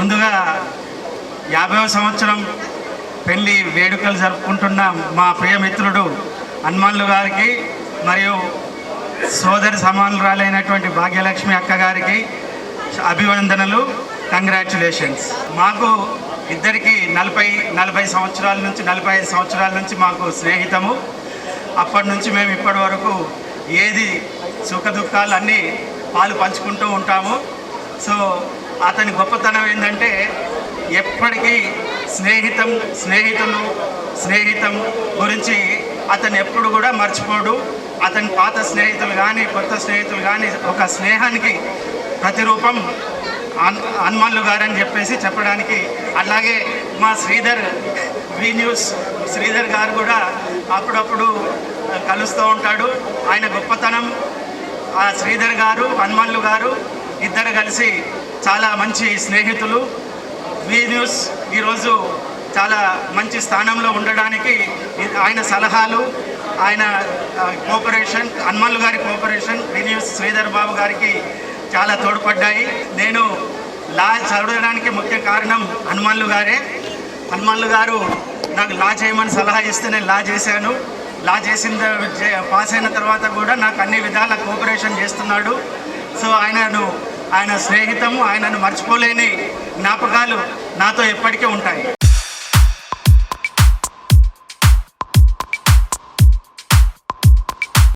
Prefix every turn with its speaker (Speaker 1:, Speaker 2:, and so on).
Speaker 1: ముందుగా యాభైవ సంవత్సరం పెళ్ళి వేడుకలు జరుపుకుంటున్న మా ప్రియమిత్రుడు హనుమాన్లు గారికి మరియు సోదరి సమానురాలైనటువంటి భాగ్యలక్ష్మి అక్క గారికి అభివందనలు కంగ్రాచులేషన్స్ మాకు ఇద్దరికి నలభై నలభై సంవత్సరాల నుంచి నలభై ఐదు సంవత్సరాల నుంచి మాకు స్నేహితము. అప్పటి నుంచి మేము ఇప్పటి వరకు ఏది సుఖ దుఃఖాలు అన్నీ పాలు పంచుకుంటూ ఉంటాము. సో అతని గొప్పతనం ఏంటంటే ఎప్పటికీ స్నేహితం స్నేహితులు స్నేహితం గురించి అతను ఎప్పుడు కూడా మర్చిపోడు. అతని పాత స్నేహితులు కానీ కొత్త స్నేహితులు కానీ ఒక స్నేహానికి ప్రతిరూపం హన్- హనుమాన్లు గారని చెప్పేసి చెప్పడానికి అలాగే మా శ్రీధర్ వి న్యూస్ శ్రీధర్ గారు కూడా అప్పుడప్పుడు కలుస్తూ ఉంటాడు. ఆయన గొప్పతనం ఆ శ్రీధర్ గారు హనుమాన్లు గారు ఇద్దరు కలిసి చాలా మంచి స్నేహితులు. వి న్యూస్ ఈరోజు చాలా మంచి స్థానంలో ఉండడానికి ఆయన సలహాలు ఆయన కోఆపరేషన్ అన్మల్ గారి cooperation V news Sridhar Babu గారికి చాలా తోడ్పడ్డాయి. నేను లా చదవడానికి ముఖ్య కారణం హనుమల్లు గారే. హనుమల్లు గారు నాకు లా చేయమని సలహా ఇస్తే నేను లా చేశాను. లా చేసిన పాస్ అయిన తర్వాత కూడా నాకు అన్ని విధాల కోఆపరేషన్ చేస్తున్నాడు. సో ఆయనను ఆయన స్నేహితము ఆయనను మర్చిపోలేని జ్ఞాపకాలు నాతో ఎప్పటికీ ఉంటాయి.